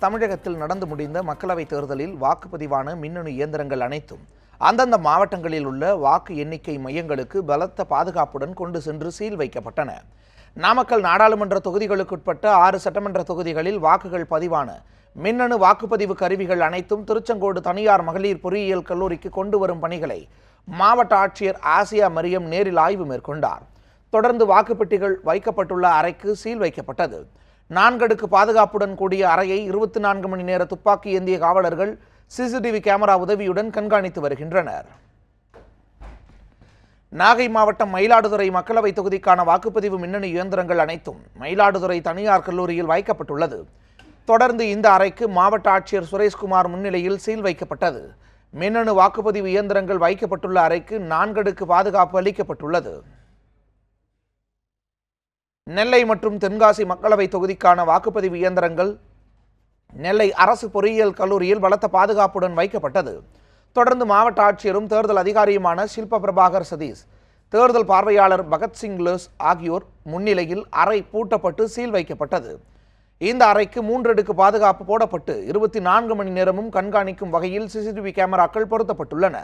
தமிழகத்தில் நடந்து முடிந்த மக்களவைத் தேர்தலில் வாக்குப்பதிவான மின்னணு இயந்திரங்கள் அனைத்தும் அந்தந்த மாவட்டங்களில் உள்ள வாக்கு எண்ணிக்கை மையங்களுக்கு பலத்த பாதுகாப்புடன் கொண்டு சென்று சீல் வைக்கப்பட்டன. நாமக்கல் நாடாளுமன்ற தொகுதிகளுக்குட்பட்ட ஆறு சட்டமன்ற தொகுதிகளில் வாக்குகள் பதிவான மின்னணு வாக்குப்பதிவு கருவிகள் அனைத்தும் திருச்செங்கோடு தனியார் மகளிர் பொறியியல் கல்லூரிக்கு கொண்டு வரும் பணிகளை மாவட்ட ஆட்சியர் ஆசியா மரியம் நேரில் ஆய்வு மேற்கொண்டார். தொடர்ந்து வாக்குப்பெட்டிகள் வைக்கப்பட்டுள்ள அறைக்கு சீல் வைக்கப்பட்டது. நான்கடுக்கு பாதுகாப்புடன் கூடிய அறையை இருபத்தி நான்கு மணி நேர துப்பாக்கி ஏந்திய காவலர்கள் சிசிடிவி கேமரா உதவியுடன் கண்காணித்து வருகின்றனர். நாகை மாவட்டம் மயிலாடுதுறை மக்களவைத் தொகுதிக்கான வாக்குப்பதிவு மின்னணு இயந்திரங்கள் அனைத்தும் மயிலாடுதுறை தனியார் கல்லூரியில் வைக்கப்பட்டுள்ளது. தொடர்ந்து இந்த அறைக்கு மாவட்ட ஆட்சியர் சுரேஷ்குமார் முன்னிலையில் சீல் வைக்கப்பட்டது. மின்னணு வாக்குப்பதிவு இயந்திரங்கள் வைக்கப்பட்டுள்ள அறைக்கு நான்கடுக்கு பாதுகாப்பு அளிக்கப்பட்டுள்ளது. நெல்லை மற்றும் தென்காசி மக்களவைத் தொகுதிக்கான வாக்குப்பதிவு இயந்திரங்கள் நெல்லை அரசு பொறியியல் கல்லூரியில் பலத்த பாதுகாப்புடன் வைக்கப்பட்டது. தொடர்ந்து மாவட்ட ஆட்சியரும் தேர்தல் அதிகாரியுமான ஷில்ப பிரபாகர் சதீஷ் தேர்தல் பார்வையாளர் பகத்சிங் லோஸ் ஆகியோர் முன்னிலையில் அறை பூட்டப்பட்டு சீல் வைக்கப்பட்டது. இந்த அறைக்கு மூன்றடுக்கு பாதுகாப்பு போடப்பட்டு இருபத்தி நான்கு மணி நேரமும் கண்காணிக்கும் வகையில் சிசிடிவி கேமராக்கள் பொருத்தப்பட்டுள்ளன.